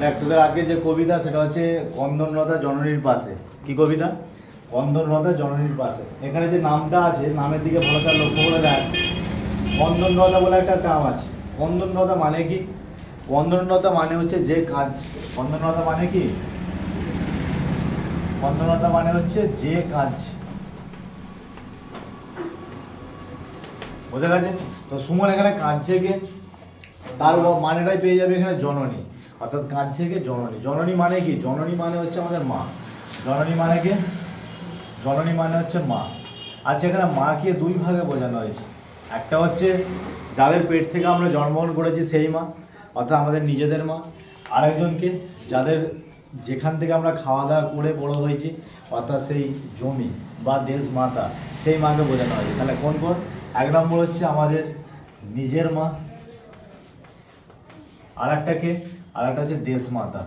দেখ তোদের আজকে যে কবিতা, সেটা হচ্ছে কন্দনলতা জননীর পাশে। কি কবিতা? কন্দনলতা জননীর পাশে। এখানে যে নামটা আছে, নামের দিকে ভালো করে লক্ষ্য করে দেখ। কন্দনলতা বলে একটা কাম আছে। কন্দনলতা মানে কি? কন্দনলতা মানে হচ্ছে যে কাজ। কন্দনলতা মানে কি? কন্দনলতা মানে হচ্ছে যে কাজ। বোঝা গেছে? তো সুমন এখানে কাঁদছে কে? তার মানেটাই পেয়ে যাবে এখানে জননী। অর্থাৎ কাঁদছে কে জননী। জননী মানে কি? জননী মানে হচ্ছে আমাদের মা। জননী মানে কি? জননী মানে হচ্ছে মা। আচ্ছা এখানে মাকে দুই ভাগে বোঝানো হয়েছে। একটা হচ্ছে যাদের পেট থেকে আমরা জন্মগ্রহণ করেছি সেই মা, অর্থাৎ আমাদের নিজেদের মা। আরেকজনকে যাদের যেখান থেকে আমরা খাওয়া দাওয়া করে বড় হয়েছি, অর্থাৎ সেই জমি বা দেশ মাতা, সেই মাকে বোঝানো হয়েছে। তাহলে কোন কোন? এক নম্বর হচ্ছে আমাদের নিজের মা। আর একটাকে আর একটা হচ্ছে দেশ মাতা।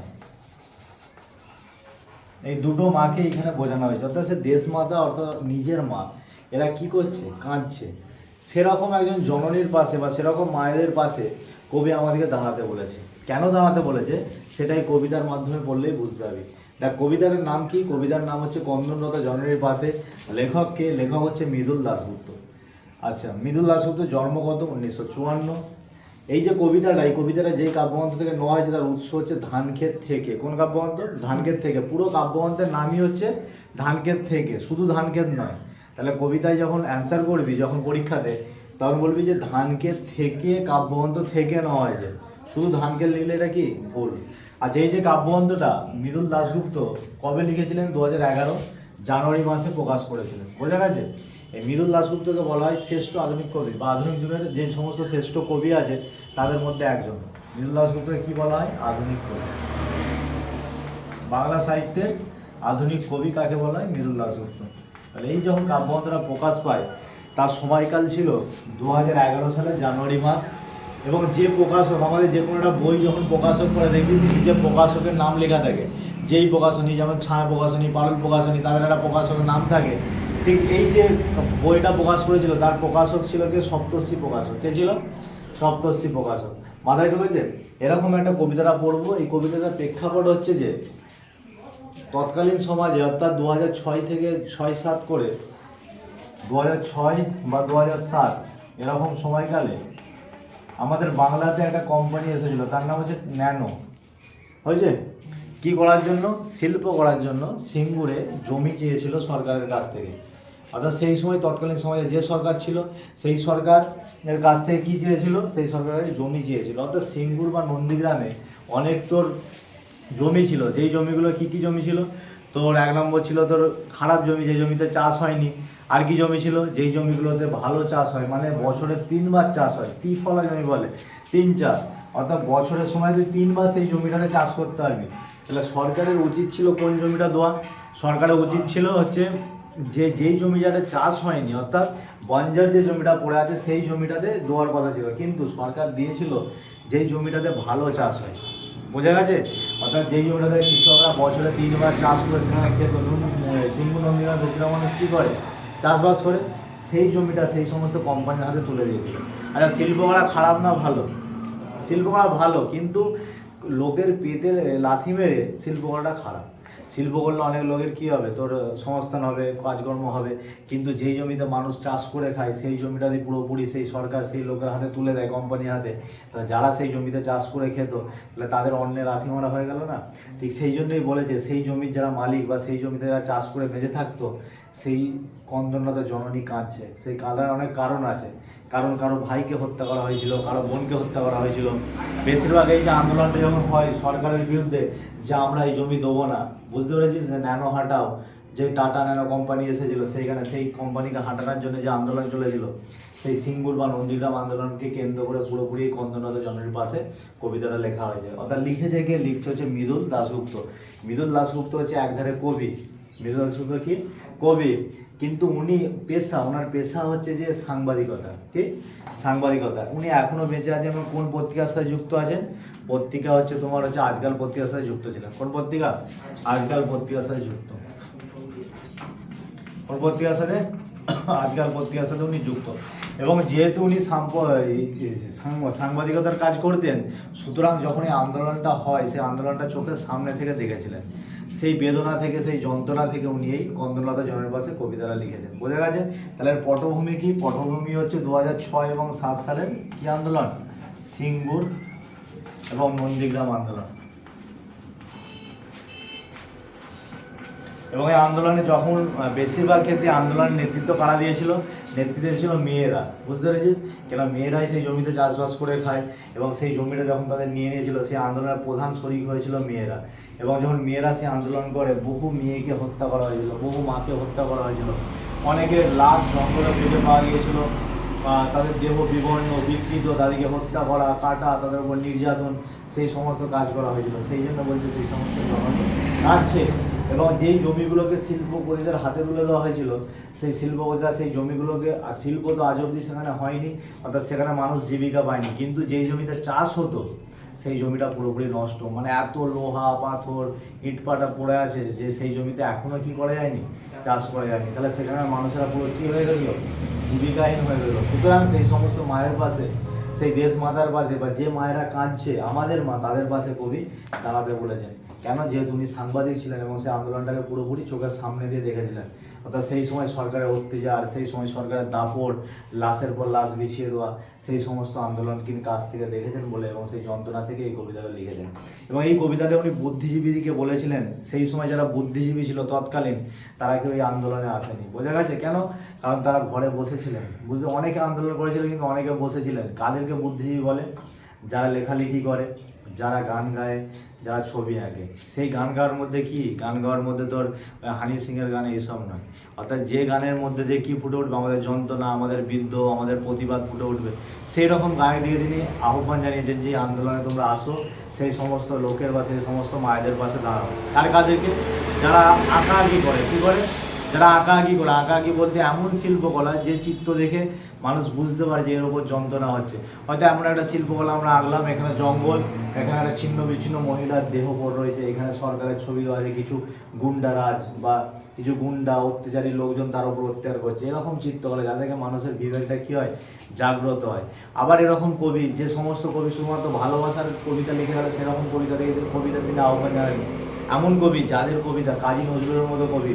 এই দুটো মাকে এখানে বোঝানো হয়েছে। অর্থাৎ সে দেশ মাতা, অর্থাৎ নিজের মা। এরা কি করছে? কাঁদছে। সেরকম একজন জননীর পাশে বা সেরকম মায়েদের পাশে কবি আমাদেরকে দাঁড়াতে বলেছে। কেন দাঁড়াতে বলেছে? সেটাই কবিতার মাধ্যমে পড়লেই বুঝতে হবে দেখ, কবিতার নাম কি? কবিতার নাম হচ্ছে কন্দনলতা জননীর পাশে। লেখককে লেখক হচ্ছে মৃদুল দাশগুপ্ত। আচ্ছা মৃদুল দাশগুপ্ত জন্মগত উনিশশো চুয়ান্ন। এই যে কবিতাটা, এই কবিতাটা যেই কাব্যগ্রন্থ থেকে নেওয়া হয়েছে, তার উৎস হচ্ছে ধানক্ষেত থেকে। কোন কাব্যগ্রন্থ? ধানক্ষেত থেকে। পুরো কাব্যগ্রন্থের নামই হচ্ছে ধানক্ষেত থেকে, শুধু ধানক্ষেত নয়। তাহলে কবিতায় যখন অ্যান্সার করবি, যখন পরীক্ষাতে তখন বলবি যে ধানক্ষেত থেকে কাব্যগ্রন্থ থেকে নেওয়া হয়েছে। শুধু ধানক্ষেত লিখলে এটা কি? ভুল। আচ্ছা এই যে কাব্যগ্রন্থটা, মৃদুল দাশগুপ্ত কবে লিখেছিলেন? দু হাজার এগারো জানুয়ারি মাসে প্রকাশ করেছিলেন। বোঝা গেছে? এই মৃদুল দাশগুপ্তকে বলা হয় শ্রেষ্ঠ আধুনিক কবি বা আধুনিক যুগের যে সমস্ত শ্রেষ্ঠ কবি আছে তাদের মধ্যে একজন। মৃদুল দাশগুপ্তকে কি বলা হয়? আধুনিক কবি। বাংলা সাহিত্যের আধুনিক কবি কাকে বলা হয়? মৃদুল দাসগুপ্ত তাহলে এই যখন কাব্যগ্রন্থটা প্রকাশ পায়, তার সময়কাল ছিল দু হাজার এগারো সালের জানুয়ারি মাস, এবং যে প্রকাশক, আমাদের যে কোনো একটা বই যখন প্রকাশক করে দেখি যে প্রকাশকের নাম লেখা থাকে। যেই প্রকাশনী, যেমন ছায়া প্রকাশনী, পারুল প্রকাশনী, তাদের একটা প্রকাশকের নাম থাকে। ঠিক এই যে বইটা প্রকাশ করেছিল, তার প্রকাশক ছিল কে? সপ্তর্ষি প্রকাশক। কে ছিল? সপ্তর্ষি প্রকাশক। মাথায় ঢুকেছে এরকম একটা কবিতাটা পড়ব, এই কবিতাটার প্রেক্ষাপট হচ্ছে যে, তৎকালীন সমাজে, অর্থাৎ দু ছয় থেকে ছয় সাত করে দু ছয় বা দু সাত, এরকম সময়কালে আমাদের বাংলাতে একটা কোম্পানি এসেছিল, তার নাম হচ্ছে ন্যানো। হয়েছে? কি করার জন্য? শিল্প করার জন্য সিঙ্গুরে জমি চেয়েছিল সরকারের কাছ থেকে। অর্থাৎ সেই সময় তৎকালীন সমাজে যে সরকার ছিল, সেই সরকারের কাছ থেকে কী চেয়েছিল? সেই সরকারের জমি চেয়েছিল। অর্থাৎ সিঙ্গুর বা নন্দীগ্রামে অনেক তোর জমি ছিল। যেই জমিগুলো কী কী জমি ছিল? তোর এক নম্বর ছিল তোর খারাপ জমি, যে জমিতে চাষ হয়নি। আর কি জমি ছিল? যেই জমিগুলোতে ভালো চাষ হয় মানে বছরে তিনবার চাষ হয়। কি ফলা জমি বলে, তিন চাষ। অর্থাৎ বছরের সময় তুই তিনবার সেই জমিটাতে চাষ করতে পারবি। তাহলে সরকারের উচিত ছিল কোন জমিটা দেওয়া সরকারের উচিত ছিল হচ্ছে যে, যেই জমিটাতে চাষ হয়নি, অর্থাৎ বঞ্জার যে জমিটা পড়ে আছে, সেই জমিটাতে দেওয়ার কথা ছিল। কিন্তু সরকার দিয়েছিল যেই জমিটাতে ভালো চাষ হয়। বোঝা গেছে? অর্থাৎ যেই জমিটাতে কৃষকরা বছরে তিনবার চাষ করে, সেখানে খেত সিংহ নন্দীগ্রাম বেশিরভাগ মানুষ কী করে? চাষবাস করে। সেই জমিটা সেই সমস্ত কোম্পানির হাতে তুলে দিয়েছিল। আচ্ছা শিল্প করা খারাপ না ভালো? শিল্প করা ভালো, কিন্তু লোকের পেতে লাথি মেরে শিল্প করাটা খারাপ। শিল্প করলে অনেক লোকের কী হবে? তোর সংস্থান হবে, কাজকর্ম হবে। কিন্তু যেই জমিতে মানুষ চাষ করে খায়, সেই জমিটা দিয়ে পুরোপুরি সেই সরকার সেই লোকের হাতে তুলে দেয় কোম্পানির হাতে, তাহলে যারা সেই জমিতে চাষ করে খেত, তাহলে তাদের অন্যের লাথি মারা হয়ে গেল না? ঠিক সেই জন্যই বলেছে সেই জমির যারা মালিক বা সেই জমিতে যারা চাষ করে বেঁচে থাকতো, সেই কন্দনলতা জননী কাঁদছে। সেই কাঁদার অনেক কারণ আছে। কারণ কারও ভাইকে হত্যা করা হয়েছিল, কারও বোনকে হত্যা করা হয়েছিল। বেশিরভাগ এই যে আন্দোলনটা যখন হয়, সরকারের বিরুদ্ধে যে আমরা এই জমি দেবো না, বুঝতে পেরেছিস? ন্যানো হাঁটাও, যে টাটা ন্যানো কোম্পানি এসেছিল, সেইখানে সেই কোম্পানিকে হাঁটানোর জন্য যে আন্দোলন চলেছিল, সেই সিঙ্গুর বা নন্দীগ্রাম আন্দোলনকে কেন্দ্র করে পুরোপুরি কন্দনলতা জনের পাশে কবিতাটা লেখা হয়েছে। অর্থাৎ লিখেছে কে লিখছে হচ্ছে মৃদুল দাসগুপ্ত মৃদুল দাশগুপ্ত হচ্ছে একধারে কবি। মৃদুল দাসগুপ্ত কি? কবি। কিন্তু উনি পেশা, ওনার পেশা হচ্ছে যে সাংবাদিকতা, কি? সাংবাদিকতা। উনি এখনও বেঁচে আছেন এবং কোন পত্রিকার সাথে যুক্ত আছেন? পত্রিকা হচ্ছে তোমার হচ্ছে আজকাল পত্রিকার সাথে যুক্ত ছিলেন। কোন পত্রিকা? আজকাল পত্রিকার সাথে যুক্ত। কোন পত্রিকার সাথে? আজকাল পত্রিকার সাথে উনি যুক্ত। এবং যেহেতু উনি সাংবাদিকতার কাজ করতেন, সুতরাং যখন এই আন্দোলনটা হয়, সেই আন্দোলনটা চোখের সামনে থেকে দেখেছিলেন। সেই বেদনা থেকে, সেই যন্ত্রণা থেকে উনি এই কন্দনলতা জনের পাশে কবিতাটা লিখেছেন। বোঝা গেছে? তাহলে পটভূমি কি? পটভূমি হচ্ছে দু ছয় এবং সাত সালের কি আন্দোলন? সিঙ্গুর এবং নন্দীগ্রাম আন্দোলন। এবং এই আন্দোলনে যখন বেশিরভাগ ক্ষেত্রে আন্দোলনের নেতৃত্ব কারা দিয়েছিল? নেতৃত্ব ছিল মেয়েরা। বুঝতে পেরেছিস? কেন মেয়েরাই সেই জমিতে চাষবাস করে খায় এবং সেই জমিটা যখন তাদের নিয়ে নিয়েছিল, সেই আন্দোলনের প্রধান শরিক হয়েছিল মেয়েরা। এবং যখন মেয়েরা সেই আন্দোলন করে, বহু মেয়েকে হত্যা করা হয়েছিল, বহু মাকে হত্যা করা হয়েছিল। অনেকের লাশ জঙ্গলে খুঁজে পাওয়া গিয়েছিল তাদের দেহ বিবর্ণ, বিকৃত, তাদেরকে হত্যা করা, কাটা, তাদের উপর নির্যাতন, সেই সমস্ত কাজ করা হয়েছিল। সেই জন্য বলছে সেই সমস্ত জননী কাঁদছে। এবং যেই জমিগুলোকে শিল্প শিল্পপতিদের হাতে তুলে দেওয়া হয়েছিল, সেই শিল্প শিল্পপতিরা সেই জমিগুলোকে শিল্প তো আজ অবধি সেখানে হয়নি, অর্থাৎ সেখানে মানুষ জীবিকা পায়নি। কিন্তু যেই জমিতে চাষ হতো, সেই জমিটা পুরোপুরি নষ্ট। মানে এত লোহা, পাথর, ইটপাটা পড়ে আছে যে সেই জমিতে এখনও কি করা যায়নি? চাষ করা যায়নি। তাহলে সেখানে মানুষেরা পুরো কি হয়ে গেল? জীবিকাহীন হয়ে গেল। সুতরাং সেই সমস্ত মায়ের পাশে, সেই দেশ মাতার পাশে বা যে মায়েরা কাঁদছে, আমাদের মা তাদের পাশে কবি দাঁড়াতে বলেছেন। কেন যেহেতু উনি সাংবাদিক ছিলেন এবং সেই আন্দোলনটাকে পুরোপুরি চোখের সামনে দিয়ে দেখেছিলেন, অর্থাৎ সেই সময় সরকারের অত্যাচার, সেই সময় সরকারের দাপট, লাশের পর লাশ বিছিয়ে দেওয়া, সেই সমস্ত আন্দোলন তিনি কাছ থেকে দেখেছেন বলে এবং সেই যন্ত্রণা থেকে এই কবিতাটা লিখেছেন। এবং এই কবিতাটা উনি বুদ্ধিজীবীদিকে বলেছিলেন, সেই সময় যারা বুদ্ধিজীবী ছিল তৎকালীন, তারা কেউ এই আন্দোলনে আসেনি। বোঝা গেছে? কেন? কারণ তারা ঘরে বসেছিলেন। বুঝতে অনেকে আন্দোলন করেছিলেন কিন্তু অনেকে বসেছিলেন। কাদেরকে বুদ্ধিজীবী বলে? যারা লেখালেখি করে যারা গান গায়, যারা ছবি আঁকে। সেই গান গাওয়ার মধ্যে কি? গান গাওয়ার মধ্যে তোর হানি সিংয়ের গান এসব নয়। অর্থাৎ যে গানের মধ্যে দিয়ে কি ফুটে উঠবে, আমাদের যন্ত্রণা, আমাদের বিদ্ধ, আমাদের প্রতিবাদ ফুটে উঠবে, সেই রকম গানে দিয়ে তিনি আহ্বান জানিয়েছেন যে আন্দোলনে তোমরা আসো, সেই সমস্ত লোকের বা সেই সমস্ত মায়েদের পাশে দাঁড়াও। কার কাদেরকে যারা আঁকা আঁকি করে, কি করে? যারা আঁকা আঁকি করে আঁকা আঁকি বলতে এমন শিল্পকলা যে চিত্র দেখে মানুষ বুঝতে পারে যে এর উপর যন্ত্রণা হচ্ছে। হয়তো এমন একটা শিল্পকলা আমরা আঁকলাম, এখানে জঙ্গল, এখানে একটা ছিন্ন বিচ্ছিন্ন মহিলার দেহ পড় রয়েছে, এখানে সরকারের ছবি দেওয়া আছে, কিছু গুন্ডারাজ বা কিছু গুন্ডা, অত্যাচারী লোকজন তার উপর অত্যাচার করছে। এরকম চিত্রকলা যা থেকে মানুষের বিবেকটা কী হয়? জাগ্রত হয়। আবার এরকম কবি, যে সমস্ত কবি শুধুমাত্র ভালোবাসার কবিতা লিখে গেলে সেরকম কবিতা থেকে কবিতা তিনি আহ্বান জানাবেন এমন কবি, যাদের কবিতা, কাজী নজরুলের মতো কবি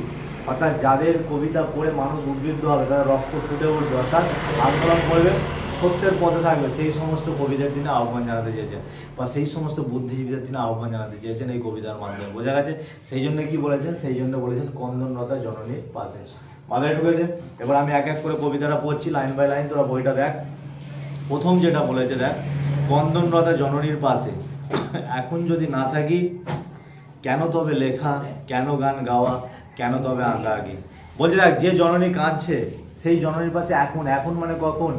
অর্থাৎ যাদের কবিতা পড়ে মানুষ উদ্বৃদ্ধ হবে, তাদের রক্ত ফুটে উঠবে, অর্থাৎ আন্দোলন করবে, সত্যের পথে থাকবে, সেই সমস্ত কবিদের তিনি আহ্বান জানাতে চেয়েছেন বা সেই সমস্ত বুদ্ধিজীবীদের তিনি আহ্বান জানাতে চেয়েছেন এই কবিতার মাধ্যমে। বোঝা গেছে সেই জন্য কি বলেছেন? সেই জন্য বলেছেন কন্দনলতা জননীর পাশে মাথায় ঢুকেছে। এবার আমি এক এক করে কবিতাটা পড়ছি, লাইন বাই লাইন তোরা বইটা দেখ। প্রথম যেটা বলেছে, দেখ কন্দনলতা জননীর পাশে। এখন যদি না থাকি, কেন তবে লেখা, কেন গান গাওয়া? কেন তবে আঁকা আঁকি বলছে, দেখ, যে জননী কাঁদছে, সেই জননীর পাশে এখন এখন মানে কখন?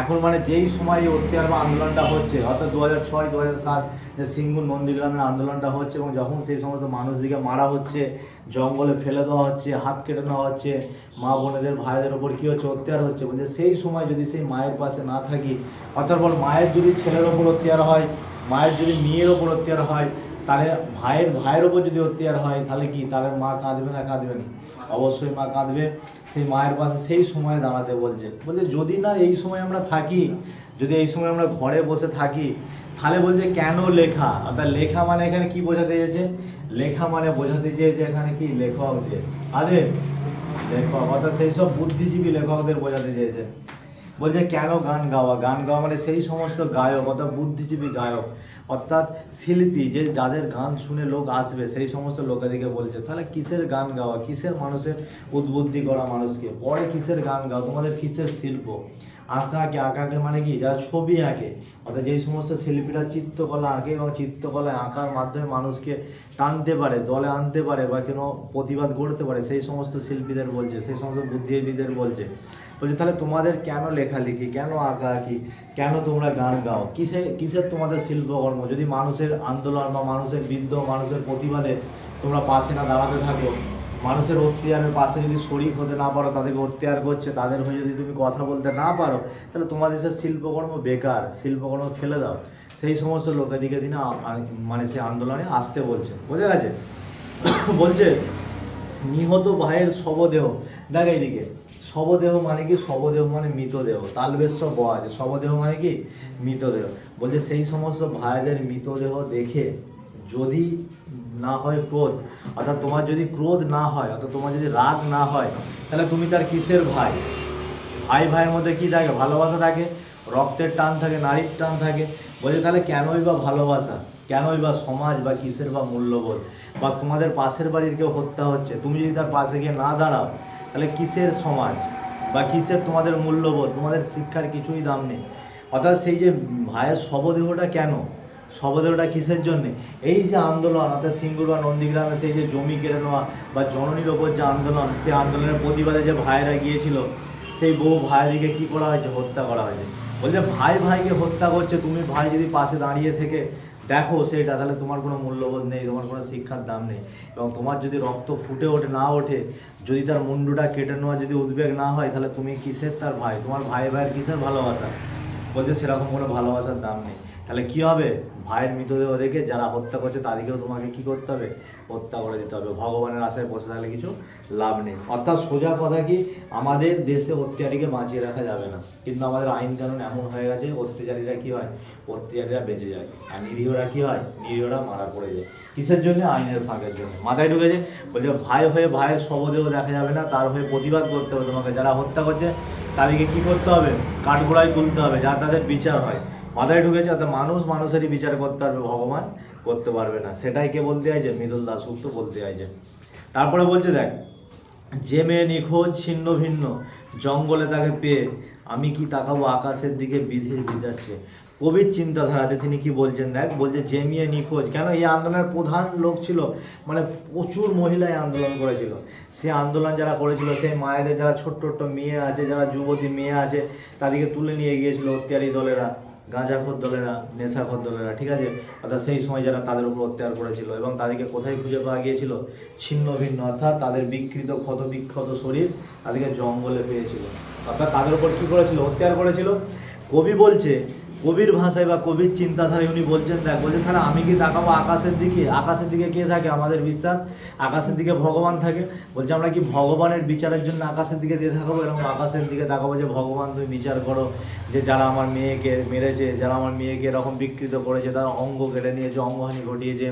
এখন মানে যেই সময় এই অত্যাচার বা আন্দোলনটা হচ্ছে, অর্থাৎ দু হাজার ছয় দু হাজার সাত, যে সিঙ্গুর নন্দীগ্রামের আন্দোলনটা হচ্ছে এবং যখন সেই সমস্ত মানুষদিকে মারা হচ্ছে, জঙ্গলে ফেলে দেওয়া হচ্ছে, হাত কেটে নেওয়া হচ্ছে, মা বোনেদের, ভাইদের ওপর কী হচ্ছে, অত্যাচার হচ্ছে, বলছে, সেই সময় যদি সেই মায়ের পাশে না থাকি, অর্থাৎ বল, মায়ের যদি ছেলের ওপর অত্যাচার হয়, মায়ের যদি মেয়ের ওপর অত্যাচার হয় তাহলে ভাইয়ের ভাইয়ের ওপর যদি অত্যাচার হয়, তাহলে কি তাহলে মা কাঁদবে না কাঁদবে না? অবশ্যই মা কাঁদবে। সেই মায়ের পাশে সেই সময় দাঁড়াতে বলছে। বলছে, যদি না এই সময় আমরা থাকি, যদি এই সময় আমরা ঘরে বসে থাকি, তাহলে বলছে, কেন লেখা? অর্থাৎ লেখা মানে এখানে কি বোঝাতে চেয়েছে? লেখা মানে বোঝাতে চেয়েছে এখানে কি? লেখক যে আরে লেখক, অর্থাৎ সেই সব বুদ্ধিজীবী লেখকদের বোঝাতে চেয়েছে। বলছে, কেন গান গাওয়া? গান গাওয়া মানে সেই সমস্ত গায়ক, অর্থাৎ বুদ্ধিজীবী গায়ক, অর্থাৎ শিল্পী যে যাদের গান শুনে লোক আসবে, সেই সমস্ত লোকেদিকে বলছে, তাহলে কিসের গান গাওয়া? কিসের মানুষের উদ্বুদ্ধি করা মানুষকে? পরে কিসের গান গাওয়া? তোমাদের কিসের শিল্প? আঁকাকে আঁকে মানে কি? যারা ছবি আঁকে, অর্থাৎ যেই সমস্ত শিল্পীরা চিত্রকলা আঁকে এবং চিত্রকলায় আঁকার মাধ্যমে মানুষকে টানতে পারে, দলে আনতে পারে বা কোনো প্রতিবাদ গড়তে পারে, সেই সমস্ত শিল্পীদের বলছে, সেই সমস্ত বুদ্ধিজীবীদের বলছে। বলছে, তাহলে তোমাদের কেন লেখালেখি? কেন আঁকা আঁকি কেন তোমরা গান গাও? কিসে, কিসের তোমাদের শিল্পকর্ম? যদি মানুষের আন্দোলন বা মানুষের বিদ্ধ মানুষের প্রতিবাদে তোমরা পাশে না দাঁড়াতে থাকো মানুষের অত্যাচারের পাশে যদি শরিক হতে না পারো, তাদেরকে অত্যাচার করছে, তাদের হয়ে যদি তুমি কথা বলতে না পারো, তাহলে তোমাদের সে শিল্পকর্ম বেকার, শিল্পকর্ম ফেলে দাও। সেই সমস্ত লোকেদিকে দিনে মানে সেই আন্দোলনে আসতে বলছে বোঝা গেছে? বলছে, নিহত ভাইয়ের শবদেহ, দেখ এইদিকে, শবদেহ মানে কি? শবদেহ মানে মৃতদেহ। তালবেশ্ব ব আছে। শবদেহ মানে কি? মৃতদেহ। বলছে, সেই সমস্ত ভাইদের মৃতদেহ দেখে যদি না হয় ক্রোধ, অর্থাৎ তোমার যদি ক্রোধ না হয়, অর্থাৎ তোমার যদি রাগ না হয়, তাহলে তুমি তার কিসের ভাই? ভাই, ভাইয়ের মধ্যে কি থাকে? ভালোবাসা থাকে, রক্তের টান থাকে, নারীর টান থাকে। বলছে, তাহলে কেনই বা ভালোবাসা? কেনই বা সমাজ বা কিসের বা মূল্যবোধ? বা তোমাদের পাশের বাড়ির কেউ হত্যা হচ্ছে? তুমি যদি তার পাশে গিয়ে না দাঁড়াও, তাহলে কিসের সমাজ? বা কিসের তোমাদের মূল্যবোধ? তোমাদের শিক্ষার কিছুই দাম নেই। অর্থাৎ সেই যে ভাইয়ের শবদেহটা কেন? শবদেহটা কিসের জন্যে? এই যে আন্দোলন, অর্থাৎ সিঙ্গুর বা নন্দীগ্রামে সেই যে জমি কেড়ে নেওয়া বা জননীর ওপর যে আন্দোলন সেই আন্দোলনের প্রতিবাদে যে ভাইয়েরা গিয়েছিল, সেই বউ ভাইদিকে কি করা হয়েছে? হত্যা করা হয়েছে। বলছে, ভাই ভাইকে হত্যা করছে, তুমি ভাই যদি পাশে দাঁড়িয়ে থেকে দেখো সেটা, তাহলে তোমার কোনো মূল্যবোধ নেই, তোমার কোনো শিক্ষার দাম নেই। এবং তোমার যদি রক্ত ফুটে ওঠে, না ওঠে, যদি তার মুন্ডুটা কেটে নেওয়া যদি উদ্বেগ না হয়, তাহলে তুমি কিসের তার ভাই? তোমার ভাই ভাইয়ের কিসের ভালোবাসা? বলছে, সেরকম কোনো ভালোবাসার দাম নেই। তাহলে কি হবে? ভাইয়ের মৃতদেহ দেখে যারা হত্যা করছে তাদেরকেও তোমাকে কি করতে হবে? হত্যা করে দিতে হবে। ভগবানের আশায় বসে থাকলে কিছু লাভ নেই। অর্থাৎ সোজা কথা কি? আমাদের দেশে অত্যাচারীকে বাঁচিয়ে রাখা যাবে না। কিন্তু আমাদের আইন কানুন এমন হয়ে গেছে, অত্যাচারীরা কি হয়? অত্যাচারীরা বেঁচে যায়। আর নিরীহরা কি হয়? নিরীহরা মারা পড়ে যায়। কিসের জন্য? আইনের ফাঁকের জন্য। মাথায় ঢুকেছে? বলছে, ভাই হয়ে ভাইয়ের শবদেহ দেখা যাবে না, তার হয়ে প্রতিবাদ করতে হবে তোমাকে। যারা হত্যা করছে, তাদেরকে কি করতে হবে? কাঠগোড়ায় তুলতে হবে, যা তাদের বিচার হয়। মাথায় ঢুকেছে, অর্থাৎ মানুষ মানুষেরই বিচার করতে পারবে, ভগবান করতে পারবে না। সেটাই কে বলতে চাইছে? মৃদুল দাস উক্ত বলতে চাইছে। তারপরে বলছে, দেখ, যে মেয়ে নিখোঁজ, ছিন্ন ভিন্ন, জঙ্গলে তাকে পেয়ে আমি কি তাকাবো আকাশের দিকে? বিধির বিদাসে কবির চিন্তাধারাতে তিনি কি বলছেন, দেখ, বলছে, যে মেয়ে নিখোঁজ, কেন? এই আন্দোলনের প্রধান লোক ছিল মানে প্রচুর মহিলাই আন্দোলন করেছিল। সে আন্দোলন যারা করেছিল, সেই মায়েদের যারা ছোট্ট ছোট্ট মেয়ে আছে, যারা যুবতী মেয়ে আছে, তাদেরকে তুলে নিয়ে গিয়েছিল অত্যাচারী দলেরা। গাঁজাখোর দলেরা নেশাখোর দলেরা ঠিক আছে? অর্থাৎ সেই সময় যারা তাদের উপর অত্যাচার করেছিল এবং তাদেরকে কোথায় খুঁজে পাওয়া গিয়েছিল? ছিন্ন ভিন্ন, অর্থাৎ তাদের বিকৃত ক্ষত বিক্ষত শরীর তাদেরকে জঙ্গলে পেয়েছিল। অর্থাৎ তাদের উপর কী করেছিল? অত্যাচার করেছিল? কবি বলছে কবির ভাষায় বা কবির চিন্তাধারায় উনি বলছেন, দেখ, বলছে, তাহলে আমি কি তাকাবো আকাশের দিকে? আকাশের দিকে কে থাকে? আমাদের বিশ্বাস। আকাশের দিকে ভগবান থাকে। বলছে, আমরা কি ভগবানের বিচারের জন্য আকাশের দিকে দিয়ে থাকব এরকম আকাশের দিকে তাকাবো যে, ভগবান, তুমি বিচার করো যে, যারা আমার মেয়েকে মেরেছে, যারা আমার মেয়েকে এরকম বিকৃত করেছে, তারা অঙ্গ কেটে নিয়েছে, অঙ্গহানি ঘটিয়েছে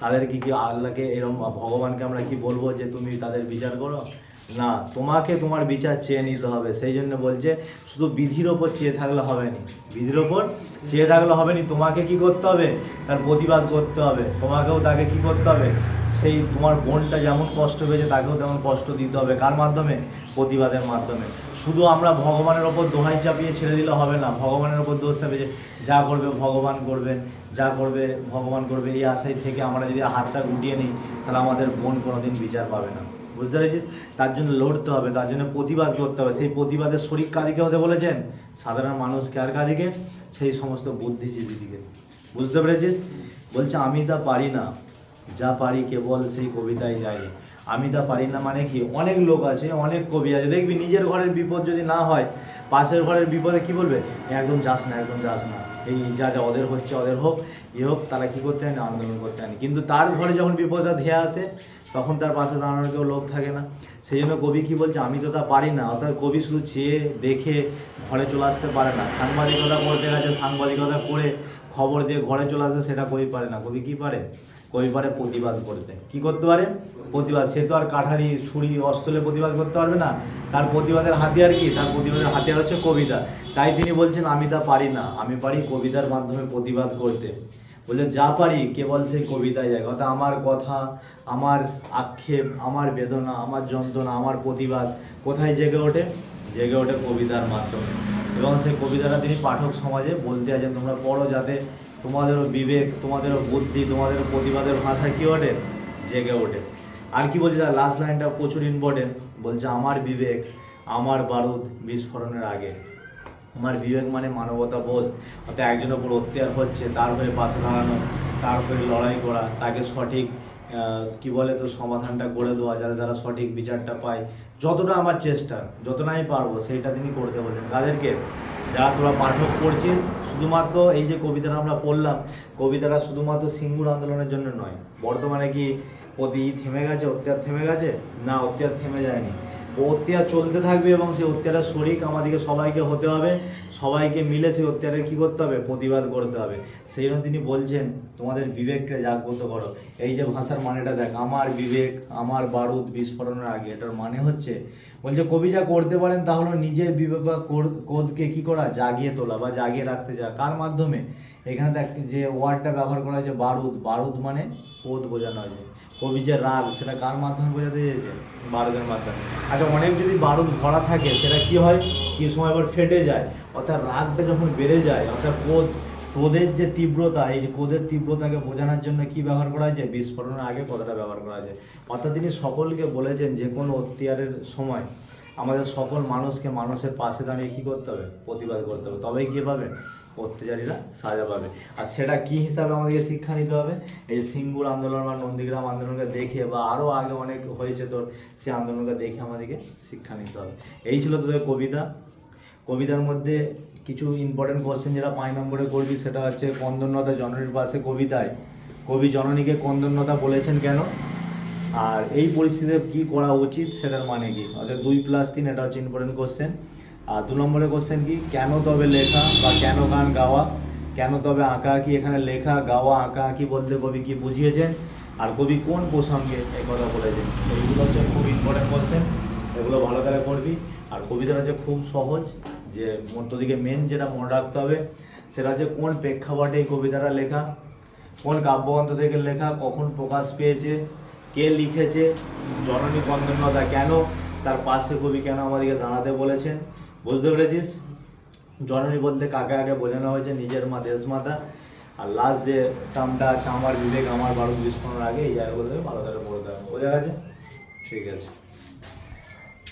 তাদের কি কি আল্লাহকে এরকম ভগবানকে আমরা কি বলব যে, তুমি তাদের বিচার করো? না, তোমাকে তোমার বিচার চেয়ে নিতে হবে। সেই জন্য বলছে, শুধু বিধির ওপর চেয়ে থাকলে হবে না বিধির ওপর চেয়ে থাকলে হবে না তোমাকে কি করতে হবে? তার প্রতিবাদ করতে হবে। তোমাকেও তাকে কি করতে হবে? সেই তোমার বোনটা যেমন কষ্ট পেয়েছে, তাকেও তেমন কষ্ট দিতে হবে। কার মাধ্যমে? প্রতিবাদের মাধ্যমে। শুধু আমরা ভগবানের ওপর দোহাই চাপিয়ে ছেড়ে দিলে হবে না। ভগবানের ওপর দোষ চাপিয়ে যা করবে ভগবান করবেন, যা করবে ভগবান করবে, এই আশায় থেকে আমরা যদি হাতটা গুটিয়ে নিই, তাহলে আমাদের বোন কোনোদিন বিচার পাবে না। বুঝতে পেরেছিস? তার জন্য লড়তে হবে, তার জন্য প্রতিবাদ করতে হবে। সেই প্রতিবাদের শরিক কাদিকে হতে বলেছেন? সাধারণ মানুষকে আর কাদিকে? সেই সমস্ত বুদ্ধিজীবীদিকে। বুঝতে পেরেছিস? বলছে, আমি তা পারি না। যা পারি কেবল সেই কবিতায় যাই। আমি তা পারি না মানে কি? অনেক লোক আছে, অনেক কবি আছে। দেখবি, নিজের ঘরের বিপদ যদি না হয়, পাশের ঘরের বিপদে কি বলবে? একদম যাস না, একদম যাস না। এই যা যা, ওদের হচ্ছে, ওদের হোক, এ হোক, তারা কী করতে হয় না? আন্দোলন করতে হয় কিন্তু তার ঘরে যখন বিপদটা ধেয়ে আসে তখন তার পাশে দাঁড়ানোর কেউ লোক থাকে না। সেই জন্য কবি কি বলছে, আমি তো তা পারি না। অর্থাৎ কবি শুধু চেয়ে, দেখে ঘরে চলে আসতে পারে না। সাংবাদিকতা করতে গেছে, সাংবাদিকতা করে খবর দিয়ে ঘরে চলে আসবে, সেটা কবি পারে না। কবি কি পারে? কবি পারে প্রতিবাদ করতে। কি করতে পারে? প্রতিবাদ। সে তো আর কাঠারি, ছুরি অস্ত্রে প্রতিবাদ করতে পারবে না। তার প্রতিবাদের হাতিয়ার কি? তার প্রতিবাদের হাতিয়ার হচ্ছে কবিতা। তাই তিনি বলছেন, আমি তা পারি না। আমি পারি কবিতার মাধ্যমে প্রতিবাদ করতে। বলে যা পারি, কেবল সেই কবিতায় যায় অর্থাৎ আমার কথা, আমার আক্ষেপ, আমার বেদনা, আমার যন্ত্রণা, আমার প্রতিবাদ কোথায় জেগে ওঠে? জেগে ওঠে কবিতার মাধ্যমে। এবং সেই কবিতাটা তিনি পাঠক সমাজে বলতে আছেন, তোমরা পড়ো যাতে তোমাদেরও বিবেক, তোমাদেরও বুদ্ধি, তোমাদেরও প্রতিবাদের ভাষা কী ওঠে? জেগে ওঠে। আর কি বলছে তার লাস্ট লাইনটা প্রচুর ইম্পর্টেন্ট বলছে, আমার বিবেক, আমার বারুদ বিস্ফোরণের আগে। আমার বিবেক মানে মানবতা বোধ। অর্থাৎ একজনের উপর অত্যাচার হচ্ছে, তার হয়ে পাশে দাঁড়ানো, তার হয়ে লড়াই করা, তাকে সঠিক কি বলে তো, সমাধানটা করে দেওয়া, যাতে তারা সঠিক বিচারটা পায়। যতটা আমার চেষ্টা, যতটা আমি পারব, সেইটা তিনি করতে বলছেন তাদেরকে, যারা তোরা পাঠক করছিস শুধুমাত্র এই যে কবিতাটা আমরা পড়লাম, কবিতাটা শুধুমাত্র সিঙ্গুর আন্দোলনের জন্য নয়, বর্তমানে কি প্রতি থেমে গেছে, অত্যাচার থেমে গেছে? না, অত্যাচার থেমে যায়নি। অত্যাচার চলতে থাকবে এবং সেই অত্যাচার শরিক আমাদেরকে সবাইকে হতে হবে, সবাইকে মিলে সেই অত্যাচারে কী করতে হবে? প্রতিবাদ করতে হবে। সেই জন্য তিনি বলছেন, তোমাদের বিবেককে জাগ্রত করো। এই যে ভাষার মানেটা দেখ, আমার বিবেক, আমার বারুদ বিস্ফোরণের আগে, এটার মানে হচ্ছে বলছে, কবি যা করতে পারেন তা হলো নিজের বিবেক কোদ- কোদকে কি করা, জাগিয়ে তোলা বা জাগিয়ে রাখতে যাওয়া। কার মাধ্যমে? এখানে দেখ, যে ওয়ার্ডটা ব্যবহার করা হয়েছে বারুদ। বারুদ মানে পোদ বোঝানো হয়েছে। কবি যে রাগ, সেটা কার মাধ্যমে বোঝাতে চেয়েছে? বারুদের মাধ্যমে। আচ্ছা অনেক যদি বারুদ ভরা থাকে, সেটা কি হয়? কি সময় আবার ফেটে যায়? অর্থাৎ রাগটা যখন বেড়ে যায়, অর্থাৎ ক্রোধ ক্রোধের যে তীব্রতা, এই যে ক্রোধের তীব্রতাকে বোঝানোর জন্য কি ব্যবহার করা হয়েছে? বিস্ফোরণের আগে কথাটা ব্যবহার করা হয়েছে? অর্থাৎ তিনি সকলকে বলেছেন যে কোনো অত্যাচারের সময় আমাদের সকল মানুষকে মানুষের পাশে দাঁড়িয়ে কী করতে হবে? প্রতিবাদ করতে হবে। তবেই কী পাবে? অত্যাচারীরা সাজা পাবে। আর সেটা কি হিসাবে আমাদেরকে শিক্ষা নিতে হবে? এই সিঙ্গুর আন্দোলন বা নন্দীগ্রাম আন্দোলনকে দেখে বা আরও আগে অনেক হয়েছে তোর সেই আন্দোলনকে দেখে আমাদেরকে শিক্ষা নিতে হবে। এই ছিল তোদের কবিতা। কবিতার মধ্যে কিছু ইম্পর্টেন্ট কোশ্চেন যেটা পাঁচ নম্বরে করবি সেটা হচ্ছে, কন্দন্যতা জননীর পাশে কবিতায়, কবি জননীকে কন্দন্যতা বলেছেন কেন? আর এই পরিস্থিতিতে কি করা উচিত, সেটার মানে কি? অর্থাৎ দুই প্লাস তিন, এটা হচ্ছে ইম্পর্টেন্ট কোশ্চেন আর দু নম্বরের কোশ্চেন কি, কেন তবে লেখা বা কেন গান গাওয়া? কেন তবে আঁকা আঁকি? এখানে লেখা, গাওয়া, আঁকা আঁকি বলতে কবি কি বুঝিয়েছেন? আর কবি কোন প্রসঙ্গে এই কথা বলেছেন? এইগুলো হচ্ছে খুব ইম্পর্টেন্ট কোশ্চেন এগুলো ভালো করে করবি আর কবিতাটা হচ্ছে খুব সহজ যে মধ্যদিকে মেন যেটা মনে রাখতে হবে, সেটা হচ্ছে কোন প্রেক্ষাপটে এই কবিতাটা লেখা, কোন কাব্যগ্রন্থ থেকে লেখা, কখন প্রকাশ পেয়েছে, কে লিখেছে, জননী কন্দন্যতা কেন, তার পাশে কবি কেন আমাদেরকে দাঁড়াতে বলেছেন, বুঝতে পেরেছিস? জননী বলতে কাকে আগে বোঝানো হয়েছে? নিজের মা দেশ মাতা আর লাস্ট যে টার্মটা আছে, আমার বিবেক, আমার বারুদ বিস্ফোরণের আগে, এই জায়গাগুলো ভালো করে পড়তে হবে। বোঝা গেছে? ঠিক আছে।